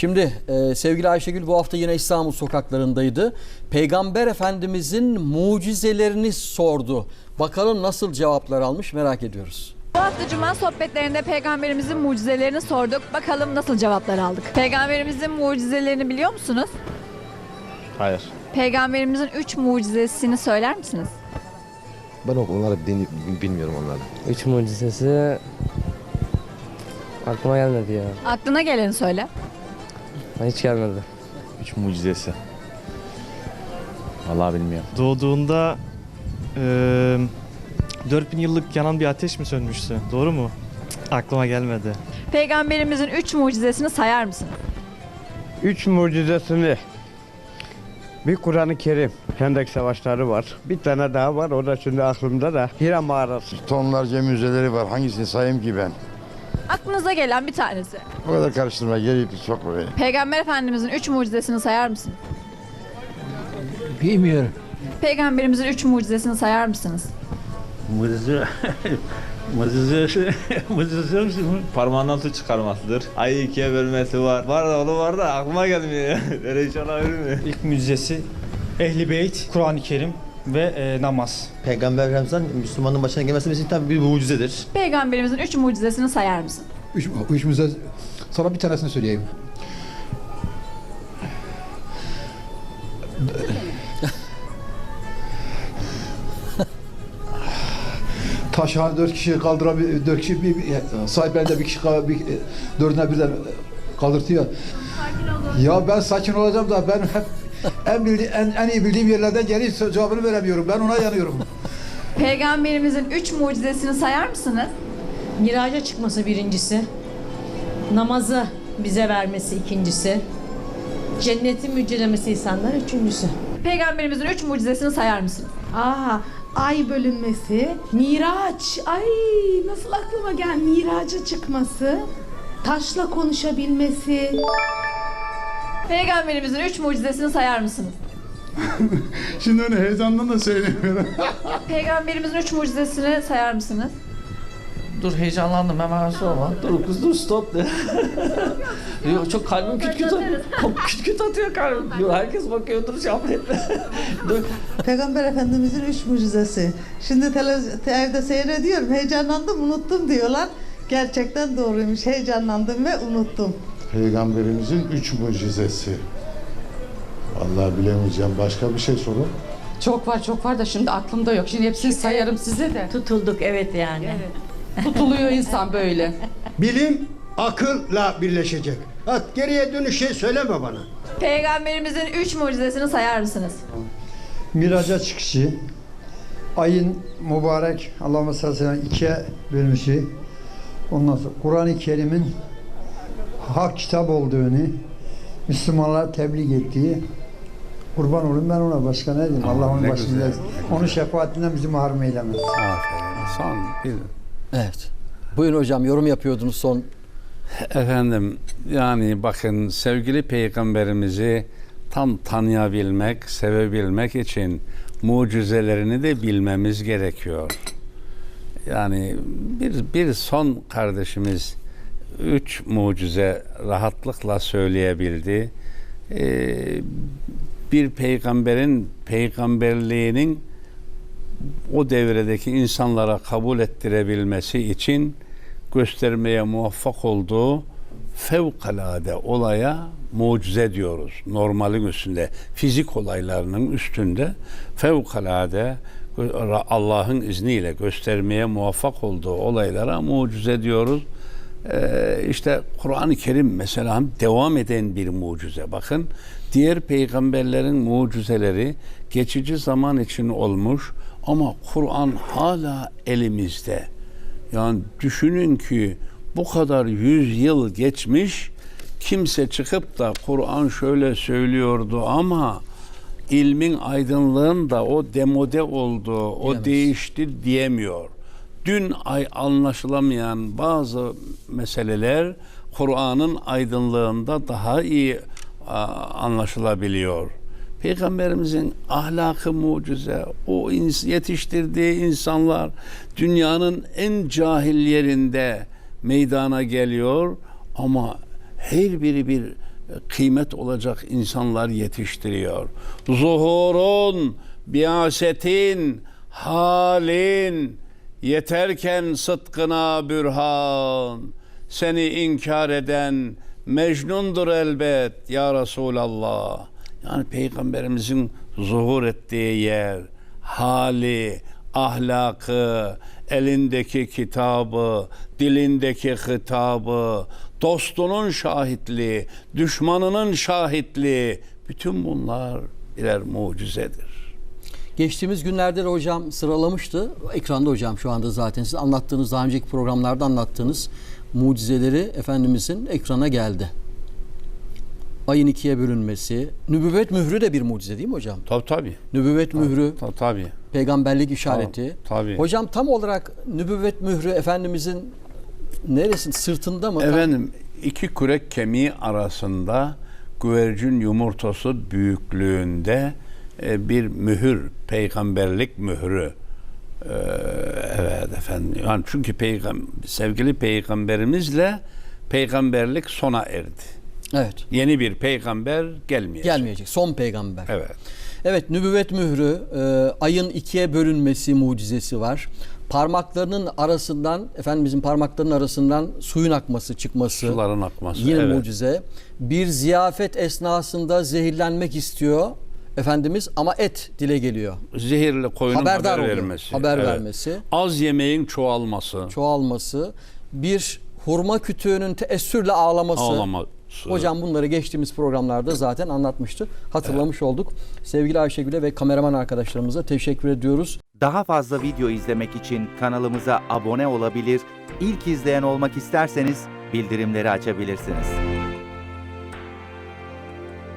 Şimdi e, sevgili Ayşegül bu hafta yine İstanbul sokaklarındaydı. Peygamber Efendimizin mucizelerini sordu. Bakalım nasıl cevaplar almış merak ediyoruz. Bu hafta Cuma sohbetlerinde peygamberimizin mucizelerini sorduk. Bakalım nasıl cevaplar aldık. Peygamberimizin mucizelerini biliyor musunuz? Hayır. Peygamberimizin üç mucizesini söyler misiniz? Ben o onları din- bilmiyorum onları. Üç mucizesi aklıma gelmedi ya. Aklına geleni söyle. Hiç gelmedi. Üç mucizesi. Vallahi bilmiyorum. Doğduğunda eee 4000 yıllık yanan bir ateş mi sönmüştü? Doğru mu? Cık, Aklıma gelmedi. Peygamberimizin üç mucizesini sayar mısınız? Üç mucizesini bir Kur'an-ı Kerim Hendek Savaşları var. Bir tane daha var o da şimdi aklımda da Hira Mağarası. Tonlarca müzeleri var. Hangisini sayayım ki ben? Aklınıza gelen bir tanesi. O kadar karıştırma. Geri çok buraya. Peygamber Efendimizin üç mucizesini sayar mısınız? Bilmiyorum. Peygamberimizin üç mucizesini sayar mısınız? Mucize, mucize, mucize parmağından su çıkarmasıdır. Ayı ikiye bölmesi var. Var da onu var da aklıma gelmiyor. Böyle iş olabilir mi? İlk mucizesi Ehli Beyt, Kur'an-ı Kerim ve e, namaz. Peygamber Efendimiz'den Müslümanın başına gelmesi bizim tabii bir mucizedir. Peygamberimizin üç mucizesini sayar mısın? Üç, üç müze sana bir tanesini söyleyeyim. Taşhanı dört kişi kaldırabil dört kişi bir, bir sahiplerinde bir kişi bir, dördüne birden kaldırtıyor. Ya ben sakin olacağım da ben hep en, bildi, en, en iyi bildiğim yerlerden geri cevabını veremiyorum. Ben ona yanıyorum. Peygamberimizin üç mucizesini sayar mısınız? Miraca çıkması birincisi. Namazı bize vermesi ikincisi. Cennetin müjdelemesi insanlar üçüncüsü. Peygamberimizin üç mucizesini sayar mısınız? Aa, ay bölünmesi, Miraç. Ay nasıl aklıma gel Miraca çıkması, taşla konuşabilmesi. Peygamberimizin üç mucizesini sayar mısınız? Şimdi onu heyecandan da söylemiyorum. Peygamberimizin üç mucizesini sayar mısınız? Dur heyecanlandım hemen sorma. Dur kız dur stop de. Yok çok kalbim küt küt atıyor. küt küt atıyor kalbim. Yok, herkes bakıyor dur şey yapmayın. dur. Peygamber Efendimizin üç mucizesi. Şimdi televiz- evde seyrediyorum. Heyecanlandım, unuttum diyorlar. Gerçekten doğruymuş. Heyecanlandım ve unuttum. Peygamberimizin üç mucizesi. Vallahi bilemeyeceğim. Başka bir şey sorun. Çok var çok var da şimdi aklımda yok. Şimdi hepsini sayarım size de. Tutulduk evet yani. Tutuluyor insan böyle. Bilim akılla birleşecek. At geriye dönüş şey söyleme bana. Peygamberimizin üç mucizesini sayar mısınız? Miraca çıkışı, ayın mübarek Allah'ıma sallallahu aleyhi ve sellem ikiye bölmüşü, ondan sonra Kur'an-ı Kerim'in hak kitap olduğunu Müslümanlara tebliğ ettiği kurban olayım ben ona başka ne diyeyim Allah onun başında onun şefaatinden bizi mahrum eylemez. Son bir Evet. Buyurun hocam yorum yapıyordunuz son. Efendim yani bakın sevgili peygamberimizi tam tanıyabilmek, sevebilmek için mucizelerini de bilmemiz gerekiyor. Yani bir, bir son kardeşimiz üç mucize rahatlıkla söyleyebildi. Ee, bir peygamberin peygamberliğinin o devredeki insanlara kabul ettirebilmesi için göstermeye muvaffak olduğu fevkalade olaya mucize diyoruz. Normalin üstünde, fizik olaylarının üstünde fevkalade Allah'ın izniyle göstermeye muvaffak olduğu olaylara mucize diyoruz. Ee, işte Kur'an-ı Kerim mesela devam eden bir mucize. Bakın diğer peygamberlerin mucizeleri geçici zaman için olmuş ama Kur'an hala elimizde. Yani düşünün ki bu kadar yüz yıl geçmiş kimse çıkıp da Kur'an şöyle söylüyordu ama ilmin aydınlığın da o demode oldu, o Diyemez. değişti diyemiyor. Dün ay anlaşılamayan bazı meseleler Kur'an'ın aydınlığında daha iyi anlaşılabiliyor. Peygamberimizin ahlakı mucize, o yetiştirdiği insanlar dünyanın en cahil yerinde meydana geliyor ama her biri bir kıymet olacak insanlar yetiştiriyor. Zuhurun, biasetin, halin, yeterken sıdkına bürhan. Seni inkar eden Mecnundur elbet ya Resulallah. Yani Peygamberimizin zuhur ettiği yer, hali, ahlakı, elindeki kitabı, dilindeki hitabı, dostunun şahitliği, düşmanının şahitliği, bütün bunlar birer mucizedir. Geçtiğimiz günlerde de hocam sıralamıştı. Ekranda hocam şu anda zaten siz anlattığınız daha önceki programlarda anlattığınız mucizeleri Efendimizin ekrana geldi. Ayın ikiye bölünmesi, nübüvvet mührü de bir mucize değil mi hocam? Tabii tabii. Nübüvvet mührü, Ta- Tabii. peygamberlik işareti. Tabii. Hocam tam olarak nübüvvet mührü Efendimizin neresinde? Sırtında mı? Efendim iki kürek kemiği arasında güvercin yumurtası büyüklüğünde bir mühür, peygamberlik mührü. Ee, evet efendim. Yani çünkü peygam sevgili peygamberimizle peygamberlik sona erdi. Evet. Yeni bir peygamber gelmeyecek. Gelmeyecek. Son peygamber. Evet. Evet nübüvvet mührü, e, ayın ikiye bölünmesi mucizesi var. Parmaklarının arasından, Efendimizin parmaklarının arasından suyun akması, çıkması. Suların akması. Yine evet. mucize. Bir ziyafet esnasında zehirlenmek istiyor Efendimiz ama et dile geliyor. Zehirli koyunun Haberdar haber oluyor. vermesi. Haber Evet. vermesi. Az yemeğin çoğalması. Çoğalması. Bir hurma kütüğünün teessürle ağlaması. Ağlaması. Hocam bunları geçtiğimiz programlarda zaten anlatmıştı. Hatırlamış olduk. Sevgili Ayşegül'e ve kameraman arkadaşlarımıza teşekkür ediyoruz. Daha fazla video izlemek için kanalımıza abone olabilir, ilk izleyen olmak isterseniz bildirimleri açabilirsiniz.